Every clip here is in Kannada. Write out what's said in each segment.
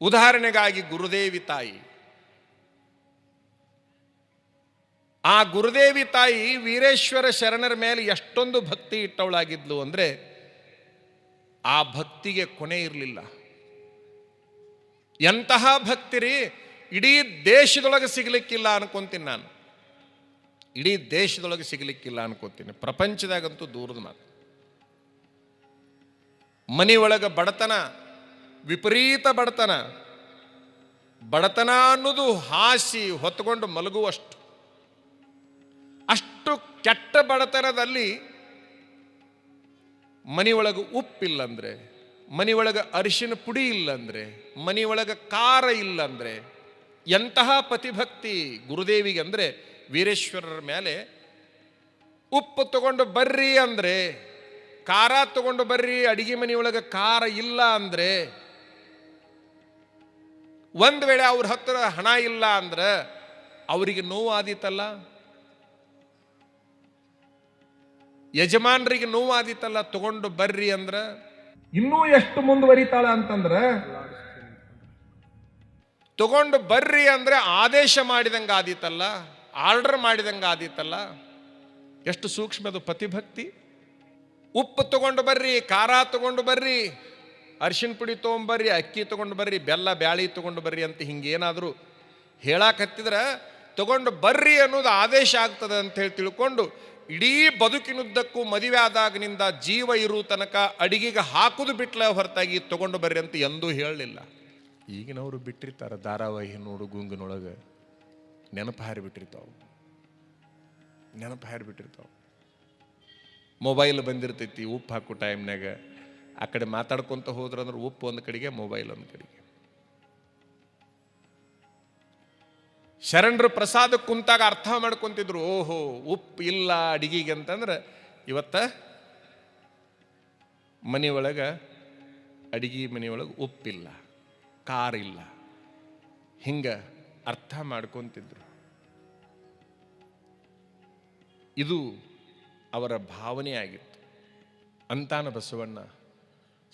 ಉದಾಹರಣೆಗಾಗಿ ಗುರುದೇವಿ ತಾಯಿ. ಆ ಗುರುದೇವಿ ತಾಯಿ ವೀರೇಶ್ವರ ಶರಣರ ಮೇಲೆ ಎಷ್ಟೊಂದು ಭಕ್ತಿ ಇಟ್ಟವಳಾಗಿದ್ಲು ಅಂದ್ರೆ ಆ ಭಕ್ತಿಗೆ ಕೊನೆ ಇರಲಿಲ್ಲ. ಎಂತಹ ಭಕ್ತಿರಿ? ಇಡೀ ದೇಶದೊಳಗೆ ಸಿಗಲಿಕ್ಕಿಲ್ಲ ಅನ್ಕೊಂತೀನಿ ನಾನು. ಇಡೀ ದೇಶದೊಳಗೆ ಸಿಗಲಿಕ್ಕಿಲ್ಲ ಅನ್ಕೋತೀನಿ. ಪ್ರಪಂಚದಾಗಂತೂ ದೂರದ ಮಾತು. ಮನೆಯೊಳಗೆ ಬಡತನ ವಿಪರೀತ ಬಡತನ. ಬಡತನ ಅನ್ನೋದು ಹಾಸಿ ಹೊತ್ಕೊಂಡು ಮಲಗುವಷ್ಟು. ಅಷ್ಟು ಕೆಟ್ಟ ಬಡತನದಲ್ಲಿ ಮನೆಯೊಳಗೆ ಉಪ್ಪಿಲ್ಲಂದ್ರೆ, ಮನೆಯೊಳಗೆ ಅರಿಶಿನ ಪುಡಿ ಇಲ್ಲಂದ್ರೆ, ಮನೆಯೊಳಗೆ ಖಾರ ಇಲ್ಲಂದ್ರೆ, ಎಂತಹ ಪತಿಭಕ್ತಿ ಗುರುದೇವಿಗೆ ಅಂದರೆ ವೀರೇಶ್ವರರ ಮೇಲೆ ಉಪ್ಪು ತಗೊಂಡು ಬರ್ರಿ ಅಂದರೆ, ಖಾರ ತಗೊಂಡು ಬರ್ರಿ, ಅಡಿಗೆ ಮನೆಯೊಳಗೆ ಖಾರ ಇಲ್ಲ ಅಂದ್ರೆ ಒಂದ್ ವೇಳೆ ಅವ್ರ ಹತ್ರ ಹಣ ಇಲ್ಲ ಅಂದ್ರೆ ಅವರಿಗೆ ನೋವು ಆದೀತಲ್ಲ ಯಜಮಾನರಿಗೆ ನೋವು ಆದೀತಲ್ಲ ತಗೊಂಡು ಬರ್ರಿ ಅಂದ್ರೆ? ಇನ್ನೂ ಎಷ್ಟು ಮುಂದುವರಿತಾಳ ಅಂತಂದ್ರೆ? ತಗೊಂಡು ಬರ್ರಿ ಅಂದ್ರೆ ಆದೇಶ ಮಾಡಿದಂಗ ಆದೀತಲ್ಲ? ಆರ್ಡರ್ ಮಾಡಿದಂಗ ಆದೀತಲ್ಲ? ಎಷ್ಟು ಸೂಕ್ಷ್ಮದು ಪತಿಭಕ್ತಿ ಉಪ್ಪು ತಗೊಂಡು ಬರ್ರಿ ಖಾರ ತಗೊಂಡು ಬರ್ರಿ ಅರಿಶಿನ ಪುಡಿ ತೊಗೊಂಬರ್ರಿ, ಅಕ್ಕಿ ತೊಗೊಂಡು ಬರ್ರಿ ಬೆಲ್ಲ, ಬ್ಯಾಳಿ ತೊಗೊಂಡು ಬರ್ರಿ ಅಂತ ಹಿಂಗೇನಾದರೂ ಹೇಳಾಕತ್ತಿದ್ರೆ ತಗೊಂಡು ಬರ್ರಿ ಅನ್ನೋದು ಆದೇಶ ಆಗ್ತದೆ ಅಂತ ಹೇಳಿ ತಿಳ್ಕೊಂಡು ಇಡೀ ಬದುಕಿನುದ್ದಕ್ಕೂ ಮದುವೆ ಆದಾಗಿನಿಂದ ಜೀವ ಇರು ತನಕ ಅಡಿಗೆಗೆ ಹಾಕುದು ಬಿಟ್ಲ ಹೊರತಾಗಿ ತೊಗೊಂಡು ಬರ್ರಿ ಅಂತ ಎಂದೂ ಹೇಳಲಿಲ್ಲ. ಈಗಿನವರು ಬಿಟ್ಟಿರ್ತಾರೆ ಧಾರಾವಾಹಿ ನೋಡು, ಗುಂಗಿನೊಳಗೆ. ನೆನಪು ಹಾರಿಬಿಟ್ಟಿರ್ತಾವೆ. ನೆನಪು ಹಾರಿಬಿಟ್ಟಿರ್ತಾವೆ. ಮೊಬೈಲ್ ಬಂದಿರ್ತೈತಿ, ಉಪ್ಪು ಹಾಕೋ ಟೈಮ್ನಾಗ ಆ ಕಡೆ ಮಾತಾಡ್ಕೊಂತ ಹೋದ್ರಂದ್ರೆ ಉಪ್ಪು ಒಂದು ಕಡೆಗೆ ಮೊಬೈಲ್ ಒಂದು ಕಡೆಗೆ. ಶರಣರು ಪ್ರಸಾದ ಕುಂತಾಗ ಅರ್ಥ ಮಾಡ್ಕೊಂತಿದ್ರು, ಓಹೋ, ಉಪ್ಪು ಇಲ್ಲ ಅಡಿಗೆಗೆ ಅಂತಂದ್ರೆ ಇವತ್ತ ಮನೆಯೊಳಗೆ, ಅಡಿಗೆ ಮನೆಯೊಳಗೆ ಉಪ್ಪಿಲ್ಲ, ಖಾರ ಇಲ್ಲ. ಹಿಂಗ ಅರ್ಥ ಮಾಡ್ಕೊಂತಿದ್ರು. ಇದು ಅವರ ಭಾವನೆ ಆಗಿತ್ತು ಅಂತಾನ ಬಸವಣ್ಣ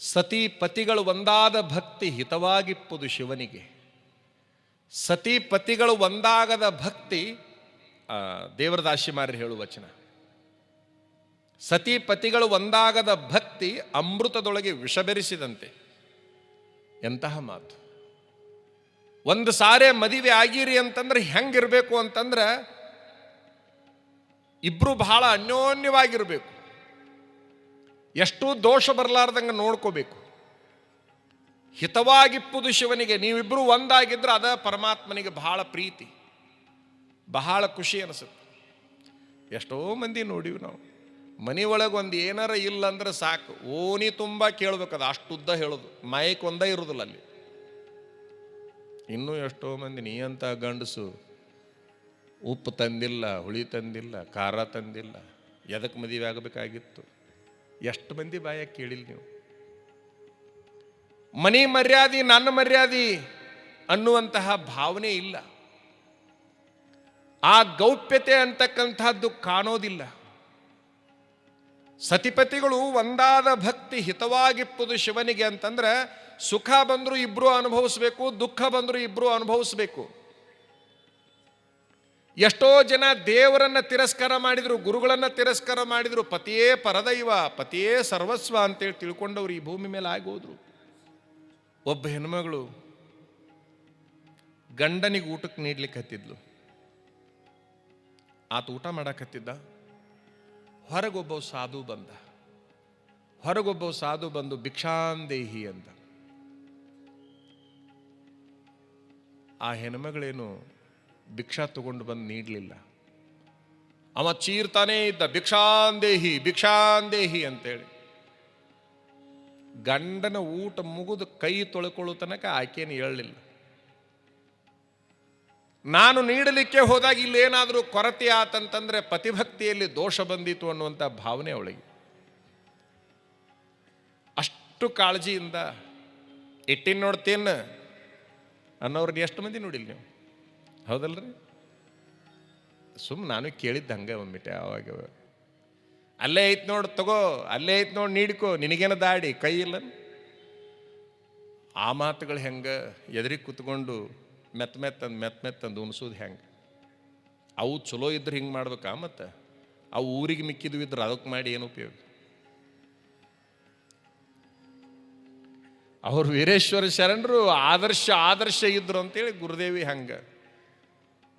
ಸತಿ ಪತಿಗಳು ಒಂದಾದ ಭಕ್ತಿ ಹಿತವಾಗಿಪ್ಪುದು ಶಿವನಿಗೆ. ಸತಿ ಪತಿಗಳು ಒಂದಾಗದ ಭಕ್ತಿ ಆ, ದೇವರದಾಸಿಮಾರ್ಯರು ಹೇಳುವ ವಚನ. ಸತಿ ಪತಿಗಳು ಒಂದಾಗದ ಭಕ್ತಿ ಅಮೃತದೊಳಗೆ ವಿಷ ಬೆರೆಸಿದಂತೆ ಎಂತಹ ಮಾತು. ಒಂದು ಸಾರೆ ಮದುವೆ ಆಗಿರಿ ಅಂತಂದ್ರೆ ಹೆಂಗಿರಬೇಕು ಅಂತಂದ್ರೆ ಇಬ್ರು ಬಹಳ ಅನ್ಯೋನ್ಯವಾಗಿರ್ಬೇಕು. ಎಷ್ಟು ದೋಷ ಬರಲಾರ್ದಂಗೆ ನೋಡ್ಕೋಬೇಕು. ಹಿತವಾಗಿಪ್ಪುದು ಶಿವನಿಗೆ ನೀವಿಬ್ಬರು ಒಂದಾಗಿದ್ರೆ ಅದ ಪರಮಾತ್ಮನಿಗೆ ಬಹಳ ಪ್ರೀತಿ. ಬಹಳ ಖುಷಿ ಅನಿಸುತ್ತೆ. ಎಷ್ಟೋ ಮಂದಿ ನೋಡಿವಿ ನಾವು. ಮನೆಯೊಳಗೆ ಒಂದು ಏನಾರ ಇಲ್ಲ ಅಂದ್ರೆ ಸಾಕು. ಓನಿ ತುಂಬ ಕೇಳ್ಬೇಕದು ಅಷ್ಟು ಉದ್ದ ಹೇಳೋದು. ಮೈಕ್ ಒಂದೇ ಇರೋದಿಲ್ಲ ಅಲ್ಲಿ. ಇನ್ನೂ ಎಷ್ಟೋ ಮಂದಿ, ನೀ ಅಂತ ಗಂಡಸು, ಉಪ್ಪು ತಂದಿಲ್ಲ, ಹುಳಿ ತಂದಿಲ್ಲ, ಖಾರ ತಂದಿಲ್ಲ ಎದಕ್ಕೆ ಮದುವೆ ಆಗಬೇಕಾಗಿತ್ತು? ಎಷ್ಟು ಮಂದಿ ಬಾಯ ಕೇಳಿಲ್ಲ ನೀವು? ಮನಿ ಮರ್ಯಾದೆ, ನನ್ನ ಮರ್ಯಾದೆ ಅನ್ನುವಂತಹ ಭಾವನೆ ಇಲ್ಲ. ಆ ಗೌಪ್ಯತೆ ಅಂತಕ್ಕಂಥದ್ದು ಕಾಣೋದಿಲ್ಲ. ಸತಿಪತಿಗಳು ಒಂದಾದ ಭಕ್ತಿ ಹಿತವಾಗಿಪ್ಪುದು ಶಿವನಿಗೆ ಅಂತಂದ್ರೆ ಸುಖ ಬಂದರೂ ಇಬ್ಬರೂ ಅನುಭವಿಸ್ಬೇಕು, ದುಃಖ ಬಂದರೂ ಇಬ್ಬರೂ ಅನುಭವಿಸ್ಬೇಕು. ಎಷ್ಟೋ ಜನ ದೇವರನ್ನ ತಿರಸ್ಕಾರ ಮಾಡಿದ್ರು, ಗುರುಗಳನ್ನ ತಿರಸ್ಕಾರ ಮಾಡಿದ್ರು, ಪತಿಯೇ ಪರದೈವ, ಪತಿಯೇ ಸರ್ವಸ್ವ ಅಂತೇಳಿ ತಿಳ್ಕೊಂಡವ್ರು ಈ ಭೂಮಿ ಮೇಲೆ ಆಗೋದ್ರು. ಒಬ್ಬ ಹೆಣ್ಮಗಳು ಗಂಡನಿಗೆ ಊಟಕ್ಕೆ ನೀಡ್ಲಿಕ್ಕೆ ಹತ್ತಿದ್ಲು. ಆತ ಊಟ ಮಾಡಕತ್ತಿದ್ದ ಹೊರಗೊಬ್ಬ ಸಾಧು ಬಂದ. ಹೊರಗೊಬ್ಬ ಸಾಧು ಬಂದು ಭಿಕ್ಷಾಂದೇಹಿ ಅಂತ ಆ ಹೆಣ್ಮಗಳೇನು ಭಿಕ್ಷಾ ತಗೊಂಡು ಬಂದು ನೀಡಲಿಲ್ಲ. ಅವ ಚೀರ್ತಾನೇ ಇದ್ದ ಭಿಕ್ಷಾಂದೇಹಿ ಭಿಕ್ಷಾಂದೇಹಿ ಅಂತೇಳಿ. ಗಂಡನ ಊಟ ಮುಗಿದು ಕೈ ತೊಳ್ಕೊಳ್ಳೋ ತನಕ ಆಕೆಯನ್ನು ಹೇಳಲಿಲ್ಲ. ನಾನು ನೀಡಲಿಕ್ಕೆ ಹೋದಾಗ ಇಲ್ಲೇನಾದರೂ ಕೊರತೆ ಆತಂತಂದರೆ ಪತಿಭಕ್ತಿಯಲ್ಲಿ ದೋಷ ಬಂದಿತು ಅನ್ನುವಂಥ ಭಾವನೆ ಅವಳಿಗೆ. ಅಷ್ಟು ಕಾಳಜಿಯಿಂದ, ಇಟ್ಟಿನ ನೋಡ್ತೇನೆ ಅನ್ನೋರ್ನ ಎಷ್ಟು ಮಂದಿ ನೋಡಿಲ್ಲ ನೀವು? ಹೌದಲ್ರಿ? ಸುಮ್ ನಾನು ಕೇಳಿದ್ದ ಹಂಗೆ ಒಮ್ಮಿಟ್ಟೆ ಅವಾಗ ಅಲ್ಲೇ ಐತ್ ನೋಡು ತಗೋ, ಅಲ್ಲೇ ಐತ್ ನೋಡಿ ನೀಡ್ಕೋ, ನಿನಗೇನ ದಾಡಿ, ಕೈ ಇಲ್ಲ. ಆ ಮಾತುಗಳು ಹೆಂಗೆ ಎದುರಿಗೆ ಕುತ್ಕೊಂಡು ಮೆತ್ತ ಮೆತ್ತಂದು ಮೆತ್ತ ಮೆತ್ತಂದು ಉಣಿಸೋದು ಹೆಂಗೆ? ಅವು ಚಲೋ ಇದ್ರೆ ಹಿಂಗೆ ಮಾಡ್ಬೇಕಾ ಮತ್ತು? ಅವು ಊರಿಗೆ ಮಿಕ್ಕಿದ್ವು ಇದ್ರೆ ಅದಕ್ಕೆ ಮಾಡಿ ಏನು ಉಪಯೋಗ? ಅವರು ವೀರೇಶ್ವರ ಶರಣರು ಆದರ್ಶ ಆದರ್ಶ ಇದ್ರು ಅಂತೇಳಿ ಗುರುದೇವಿ ಹಂಗೆ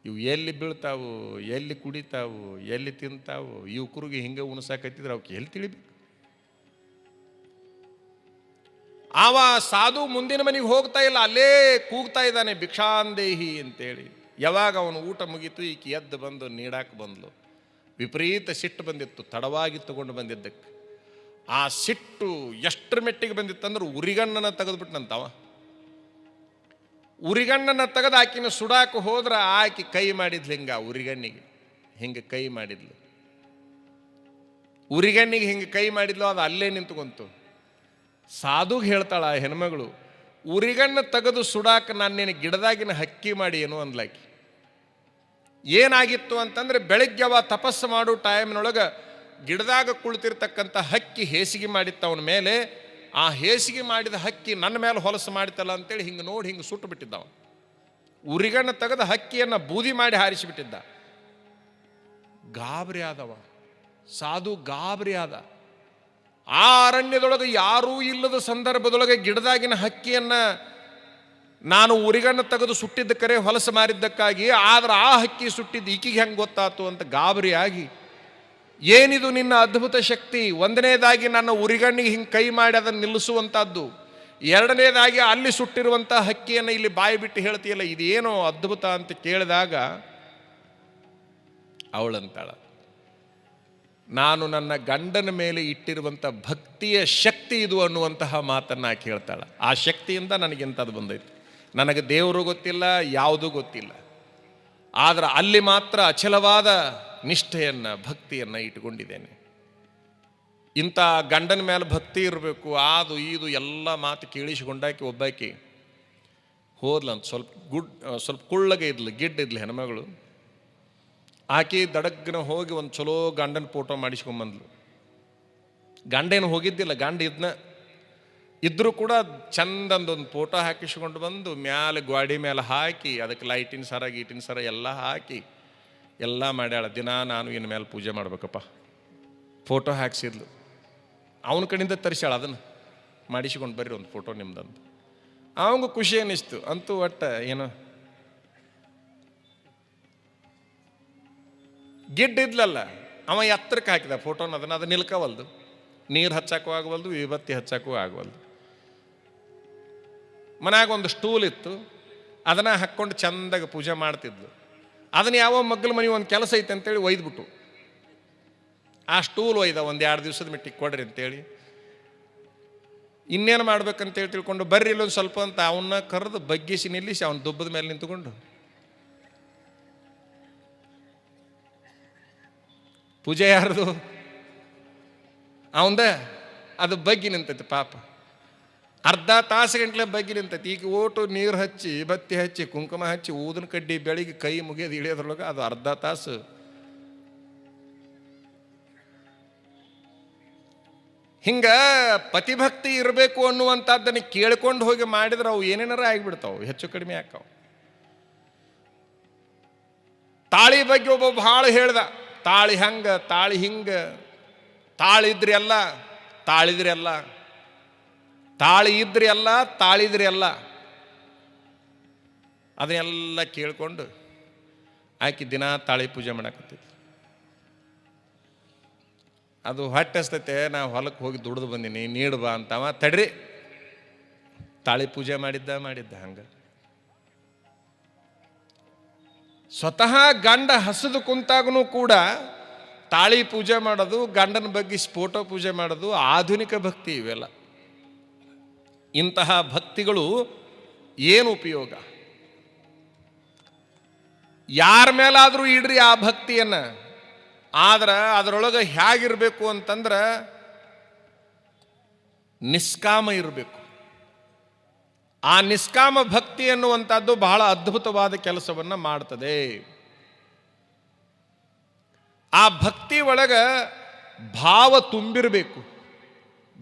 ಇವು ಎಲ್ಲಿ ಬೀಳ್ತಾವು, ಎಲ್ಲಿ ಕುಡಿತಾವು, ಎಲ್ಲಿ ತಿಂತಾವು ಯುವಕರಿಗೆ ಹಿಂಗೆ ಉಣಸಾಕತ್ತಿದ್ರೆ ಅವಕ್ಕೆ ಎಲ್ಲಿ ತಿಳಿಬೇಕು? ಆವ ಸಾಧು ಮುಂದಿನ ಮನೆಗೆ ಹೋಗ್ತಾ ಇಲ್ಲ, ಅಲ್ಲೇ ಕೂಗ್ತಾ ಇದ್ದಾನೆ ಭಿಕ್ಷಾಂದೇಹಿ ಅಂತೇಳಿ. ಯಾವಾಗ ಅವನು ಊಟ ಮುಗೀತು, ಈಕೆ ಎದ್ದು ಬಂದು ನೀಡಾಕೆ ಬಂದ್ಲು. ವಿಪರೀತ ಸಿಟ್ಟು ಬಂದಿತ್ತು, ತಡವಾಗಿ ತಗೊಂಡು ಬಂದಿದ್ದಕ್ಕೆ. ಆ ಸಿಟ್ಟು ಎಷ್ಟರ ಮೆಟ್ಟಿಗೆ ಬಂದಿತ್ತಂದ್ರೆ ಉರಿಗಣ್ಣನ ತೆಗೆದ್ಬಿಟ್ನಂತವ. ಉರಿಗಣ್ಣನ ತೆಗೆದು ಆಕಿನ ಸುಡಾಕ ಹೋದ್ರೆ ಆಕಿ ಕೈ ಮಾಡಿದ್ಲು ಹಿಂಗ? ಉರಿಗಣ್ಣಿಗೆ. ಹಿಂಗೆ ಕೈ ಮಾಡಿದ್ಲು? ಉರಿಗಣ್ಣಿಗೆ ಹಿಂಗೆ ಕೈ ಮಾಡಿದ್ಲು? ಅದು ಅಲ್ಲೇ ನಿಂತ್ಕೊಂತು. ಸಾಧುಗೆ ಹೇಳ್ತಾಳ ಆ ಹೆಣ್ಮಗಳು, ಉರಿಗಣ್ಣ ತೆಗೆದು ಸುಡಾಕ ನಾನು ನಿನ್ನ ಗಿಡದಾಗಿನ ಹಕ್ಕಿ ಮಾಡಿ ಏನು? ಅಂದ್ಲಾಕಿ. ಏನಾಗಿತ್ತು ಅಂತಂದ್ರೆ ಬೆಳಗ್ಗೆ ಅವ ತಪಸ್ಸು ಮಾಡೋ ಟೈಮ್ನೊಳಗೆ ಗಿಡದಾಗ ಕುಳಿತಿರ್ತಕ್ಕಂಥ ಹಕ್ಕಿ ಹೇಸಿಗೆ ಮಾಡಿತ್ತು ಅವನ ಮೇಲೆ. ಆ ಹೇಸಿಗೆ ಮಾಡಿದ ಹಕ್ಕಿ ನನ್ನ ಮೇಲೆ ಹೊಲಸು ಮಾಡಿತಲ್ಲ ಅಂತೇಳಿ ಹಿಂಗೆ ನೋಡಿ ಹಿಂಗೆ ಸುಟ್ಟು ಬಿಟ್ಟಿದ್ದವ ಉರಿಗಣ್ಣ ತೆಗೆದ ಹಕ್ಕಿಯನ್ನು ಬೂದಿ ಮಾಡಿ ಹಾರಿಸಿಬಿಟ್ಟಿದ್ದ. ಗಾಬರಿ ಆದವ, ಸಾಧು ಗಾಬರಿ ಆದ. ಆ ಅರಣ್ಯದೊಳಗೆ ಯಾರೂ ಇಲ್ಲದ ಸಂದರ್ಭದೊಳಗೆ ಗಿಡದಾಗಿನ ಹಕ್ಕಿಯನ್ನು ನಾನು ಉರಿಗಣ್ಣ ತೆಗೆದು ಸುಟ್ಟಿದ್ದ ಕರೆ ಹೊಲಸು ಮಾರಿದ್ದಕ್ಕಾಗಿ ಆದ್ರೆ ಆ ಹಕ್ಕಿ ಸುಟ್ಟಿದ್ದು ಈಕಿಗೆ ಹೆಂಗೆ ಗೊತ್ತಾತು ಅಂತ ಗಾಬರಿಯಾಗಿ ಏನಿದು ನಿನ್ನ ಅದ್ಭುತ ಶಕ್ತಿ? ಒಂದನೇದಾಗಿ ನನ್ನ ಉರಿಗಣ್ಣಿಗೆ ಹಿಂಗೆ ಕೈ ಮಾಡಿ ಅದನ್ನು ನಿಲ್ಲಿಸುವಂಥದ್ದು ಎರಡನೇದಾಗಿ ಅಲ್ಲಿ ಸುಟ್ಟಿರುವಂಥ ಹಕ್ಕಿಯನ್ನು ಇಲ್ಲಿ ಬಾಯಿ ಬಿಟ್ಟು ಹೇಳ್ತೀಯಲ್ಲ, ಇದೇನೋ ಅದ್ಭುತ ಅಂತ ಕೇಳಿದಾಗ, ಅವಳಂತಾಳ. ನಾನು ನನ್ನ ಗಂಡನ ಮೇಲೆ ಇಟ್ಟಿರುವಂಥ ಭಕ್ತಿಯ ಶಕ್ತಿ ಇದು ಅನ್ನುವಂತಹ ಮಾತನ್ನು ಆಕೆ ಹೇಳ್ತಾಳೆ ಆ ಶಕ್ತಿಯಿಂದ ನನಗಿಂಥದ್ದು ಬಂದೈತೆ. ನನಗೆ ದೇವರು ಗೊತ್ತಿಲ್ಲ, ಯಾವುದೂ ಗೊತ್ತಿಲ್ಲ. ಆದರೆ ಅಲ್ಲಿ ಮಾತ್ರ ಅಚಲವಾದ ನಿಷ್ಠೆಯನ್ನು, ಭಕ್ತಿಯನ್ನು ಇಟ್ಕೊಂಡಿದ್ದೇನೆ ಇಂಥ ಗಂಡನ ಮೇಲೆ ಭಕ್ತಿ ಇರಬೇಕು ಅದು ಇದು ಎಲ್ಲ ಮಾತು ಕೇಳಿಸಿಕೊಂಡಾಕಿ ಒಬ್ಬಾಕಿ ಹೋದ್ಲಂತ ಸ್ವಲ್ಪ ಗುಡ್, ಸ್ವಲ್ಪ ಕುಳ್ಳಗೆ ಇದ್ಲು, ಗಿಡ್ಡ ಇದ್ಲು ಹೆಣ್ಮಗಳು. ಆಕೆ ದಡಗ್ನ ಹೋಗಿ ಒಂದು ಚಲೋ ಗಂಡನ ಫೋಟೋ ಮಾಡಿಸ್ಕೊಂಬಂದ್ಲು. ಗಂಡೇನು ಹೋಗಿದ್ದಿಲ್ಲ, ಗಂಡ ಇದ್ನ, ಇದ್ರೂ ಕೂಡ ಚಂದಂದೊಂದು ಫೋಟೋ ಹಾಕಿಸ್ಕೊಂಡು ಬಂದು ಮ್ಯಾಲೆ ಗ್ವಾಡಿ ಮೇಲೆ ಹಾಕಿ, ಅದಕ್ಕೆ ಲೈಟಿನ ಸರ ಗೀಟಿನ ಸರ ಎಲ್ಲ ಹಾಕಿ ಎಲ್ಲ ಮಾಡ್ಯಾಳ, ದಿನ ನಾನು ಇನ್ನು ಮೇಲೆ ಪೂಜೆ ಮಾಡ್ಬೇಕಪ್ಪ. ಫೋಟೋ ಹಾಕ್ಸಿದ್ಲು. ಅವನ ಕಡೆಯಿಂದ ತರಿಸ್ಯಾಳ, ಅದನ್ನು ಮಾಡಿಸಿಕೊಂಡು ಬರ್ರಿ ಒಂದು ಫೋಟೋ ನಿಮ್ದಂದು ಅವಂಗೂ ಖುಷಿ ಅನ್ನಿಸ್ತು. ಅಂತೂ ಒಟ್ಟ ಏನು ಗಿಡ್ಡ ಇದ್ಲಲ್ಲ, ಅವ ಎತ್ತರಕ್ಕೆ ಹಾಕಿದ ಫೋಟೋನ ಅದನ್ನ ಅದು ನಿಲ್ಕವಲ್ದು. ನೀರು ಹಚ್ಚಾಕೂ ಆಗವಲ್ದು, ವಿಭತ್ತಿ ಹಚ್ಚಾಕೂ ಆಗವಲ್ದು. ಮನ್ಯಾಗ ಒಂದು ಸ್ಟೂಲ್ ಇತ್ತು. ಅದನ್ನ ಹಾಕ್ಕೊಂಡು ಚಂದಾಗಿ ಪೂಜೆ ಮಾಡ್ತಿದ್ಲು. ಅದನ್ನ ಯಾವ ಮಗ್ಗಲ ಮನೆ ಒಂದು ಕೆಲಸ ಐತೆ ಅಂತೇಳಿ ಒಯ್ದ್ಬಿಟ್ಟು. ಆ ಸ್ಟೂಲ್ ಒಯ್ದ, ಒಂದು ಎರಡು ದಿವಸದ ಮಿಟ್ಟಿಗೆ ಕೊಡ್ರಿ ಅಂತೇಳಿ. ಇನ್ನೇನು ಮಾಡ್ಬೇಕಂತೇಳಿ ತಿಳ್ಕೊಂಡು, ಬರ್ರಿ ಇಲ್ಲೊಂದು ಸ್ವಲ್ಪ ಅಂತ ಅವನ್ನ ಕರೆದು ಬಗ್ಗಿಸಿ ನಿಲ್ಲಿಸಿ ಅವನ ದುಬ್ಬದ ಮೇಲೆ ನಿಂತ್ಕೊಂಡು. ಪೂಜೆ ಯಾರದು? ಅವಂದ? ಅದು ಬಗ್ಗಿ ನಿಂತೈತೆ ಪಾಪ. ಅರ್ಧ ತಾಸು ಗಂಟ್ಲೆ ಬಗ್ಗಿ ನಿಂತೈತಿ. ಈಗ ಓಟು ನೀರು ಹಚ್ಚಿ, ಬತ್ತಿ ಹಚ್ಚಿ, ಕುಂಕುಮ ಹಚ್ಚಿ, ಊದಿನ ಕಡ್ಡಿ ಬೆಳಿಗ್ಗೆ ಕೈ ಮುಗಿಯೋದು ಇಳಿಯೋದ್ರೊಳಗೆ ಅದು ಅರ್ಧ ತಾಸು. ಹಿಂಗ ಪತಿಭಕ್ತಿ ಇರಬೇಕು ಅನ್ನುವಂಥದ್ದನ್ನು ಕೇಳ್ಕೊಂಡು ಹೋಗಿ ಮಾಡಿದ್ರೆ ಅವು ಏನೇನಾರ ಆಗಿಬಿಡ್ತಾವೆ, ಹೆಚ್ಚು ಕಡಿಮೆ ಆಕಾವು ತಾಳಿ ಬಗ್ಗೆ ಒಬ್ಬ ಭಾಳ ಹೇಳ್ದ, ತಾಳಿ ಹಂಗ, ತಾಳಿ ಹಿಂಗ, ತಾಳಿದ್ರಿ ಅಲ್ಲ ತಾಳಿದ್ರಿ ಅಲ್ಲ ತಾಳಿ ಇದ್ರಿ ಅಲ್ಲ ತಾಳಿದ್ರಿ ಅಲ್ಲ. ಅದನ್ನೆಲ್ಲ ಕೇಳಿಕೊಂಡು ಆಕೆ ದಿನ ತಾಳಿ ಪೂಜೆ ಮಾಡಕತ್ತಿದ್ಲು. ಅದು ಹೊಟ್ಟೆ ಹಸ್ತೈತೆ ನಾ ಹೊಲಕ್ಕೆ ಹೋಗಿ ದುಡ್ದು ಬಂದೀನಿ, ನೀಡು ಬಾ ಅಂತವ ತಡ್ರಿ. ತಾಳಿ ಪೂಜೆ ಮಾಡಿದ್ದ ಮಾಡಿದ್ದ ಹಂಗ. ಸ್ವತಃ ಗಂಡ ಹಸಿದು ಕುಂತಾಗೂ ಕೂಡ ತಾಳಿ ಪೂಜೆ ಮಾಡೋದು, ಗಂಡನ ಬಗ್ಗೆ ಫೋಟೋ ಪೂಜೆ ಮಾಡೋದು, ಆಧುನಿಕ ಭಕ್ತಿ ಇವೆಲ್ಲ. ಇಂತಹ ಭಕ್ತಿಗಳು ಏನು ಉಪಯೋಗ? ಯಾರ ಮೇಲಾದರೂ ಇಡ್ರಿ ಆ ಭಕ್ತಿಯನ್ನು, ಆದ್ರೆ ಅದರೊಳಗೆ ಹೇಗಿರಬೇಕು ಅಂತಂದ್ರೆ ನಿಷ್ಕಾಮ ಇರಬೇಕು. ಆ ನಿಷ್ಕಾಮ ಭಕ್ತಿ ಎನ್ನುವಂಥದ್ದು ಬಹಳ ಅದ್ಭುತವಾದ ಕೆಲಸವನ್ನು ಮಾಡ್ತದೆ. ಆ ಭಕ್ತಿ ಒಳಗೆ ಭಾವ ತುಂಬಿರಬೇಕು.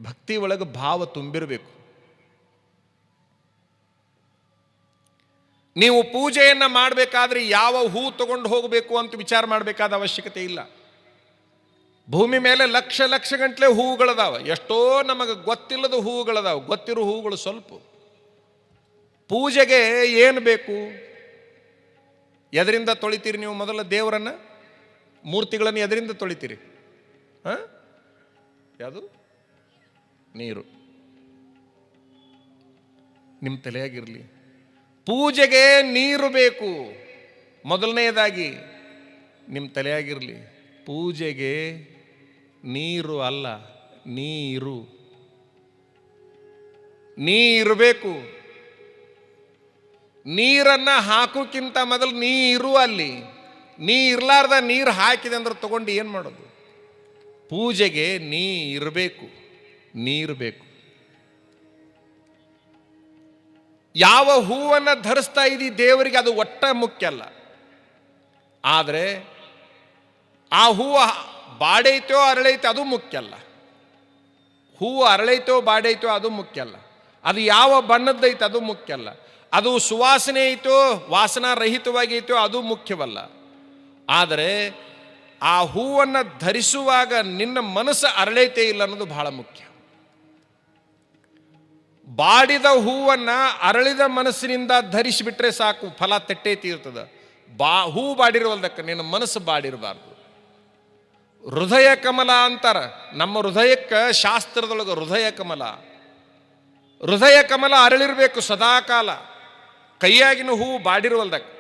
ಭಕ್ತಿ ಒಳಗೆ ಭಾವ ತುಂಬಿರಬೇಕು. ನೀವು ಪೂಜೆಯನ್ನು ಮಾಡಬೇಕಾದ್ರೆ ಯಾವ ಹೂ ತಗೊಂಡು ಹೋಗಬೇಕು ಅಂತ ವಿಚಾರ ಮಾಡಬೇಕಾದ ಅವಶ್ಯಕತೆ ಇಲ್ಲ. ಭೂಮಿ ಮೇಲೆ ಲಕ್ಷ ಲಕ್ಷ ಗಂಟಲೆ ಹೂವುಗಳದಾವ. ಎಷ್ಟೋ ನಮಗೆ ಗೊತ್ತಿಲ್ಲದ ಹೂವುಗಳದಾವ. ಗೊತ್ತಿರೋ ಹೂವುಗಳು ಸ್ವಲ್ಪ. ಪೂಜೆಗೆ ಏನು ಬೇಕು? ಎದರಿಂದ ತೊಳಿತೀರಿ ನೀವು ಮೊದಲ ದೇವರನ್ನು? ಮೂರ್ತಿಗಳನ್ನು ಎದರಿಂದ ತೊಳಿತೀರಿ? ಹಾಂ? ಯಾವುದು? ನೀರು. ನಿಮ್ಮ ತಲೆಯಾಗಿರಲಿ. ಪೂಜೆಗೆ ನೀರು ಬೇಕು. ಮೊದಲನೆಯದಾಗಿ ನಿಮ್ಮ ತಲೆಯಾಗಿರಲಿ. ಪೂಜೆಗೆ ನೀರು ಅಲ್ಲ, ನೀರು. ನೀರು ಬೇಕು. ನೀರನ್ನ ಹಾಕೋಕ್ಕಿಂತ ಮೊದಲು ನೀರು ಅಲ್ಲಿ. ನೀ ಇರ್ಲಾರ್ದ ನೀರು ಹಾಕಿದೆ ಅಂದ್ರೆ ತಗೊಂಡು ಏನು ಮಾಡೋದು? ಪೂಜೆಗೆ ನೀ ಇರಬೇಕು ನೀರು ಬೇಕು. ಯಾವ ಹೂವನ್ನು ಧರಿಸ್ತಾ ಇದ್ದೀ ದೇವರಿಗೆ ಅದು ಒಟ್ಟ ಮುಖ್ಯ ಅಲ್ಲ. ಆದರೆ ಆ ಹೂವು ಬಾಡೈತೋ ಅರಳೈತೋ ಅದು ಮುಖ್ಯ ಅಲ್ಲ. ಹೂವು ಅರಳೈತೋ ಬಾಡೈತೋ ಅದು ಮುಖ್ಯ ಅಲ್ಲ. ಅದು ಯಾವ ಬಣ್ಣದ್ದೈತೆ ಅದು ಮುಖ್ಯ ಅಲ್ಲ. ಅದು ಸುವಾಸನೆ ಐತೋ ವಾಸನಾ ರಹಿತವಾಗಿ ಐತೋ ಅದು ಮುಖ್ಯವಲ್ಲ. ಆದರೆ ಆ ಹೂವನ್ನು ಧರಿಸುವಾಗ ನಿನ್ನ ಮನಸ್ಸು ಅರಳೈತೆ ಇಲ್ಲ ಅನ್ನೋದು ಬಹಳ ಮುಖ್ಯ. ಬಾಡಿದ ಹೂವನ್ನು ಅರಳಿದ ಮನಸ್ಸಿನಿಂದ ಧರಿಸಿಬಿಟ್ರೆ ಸಾಕು, ಫಲ ತೆಟ್ಟೇ ತೀರ್ತದ. ಬಾ, ಹೂ ಬಾಡಿರುವಲ್ದಕ್ಕೆ ನಿನ್ನ ಮನಸ್ಸು ಬಾಡಿರಬಾರ್ದು. ಹೃದಯ ಕಮಲ ಅಂತಾರ, ನಮ್ಮ ಹೃದಯಕ್ಕೆ ಶಾಸ್ತ್ರದೊಳಗೆ ಹೃದಯ ಕಮಲ. ಹೃದಯ ಕಮಲ ಅರಳಿರಬೇಕು ಸದಾಕಾಲ. ಕೈಯಾಗಿನ ಹೂ ಬಾಡಿರುವಲ್ದಕ್ಕೆ.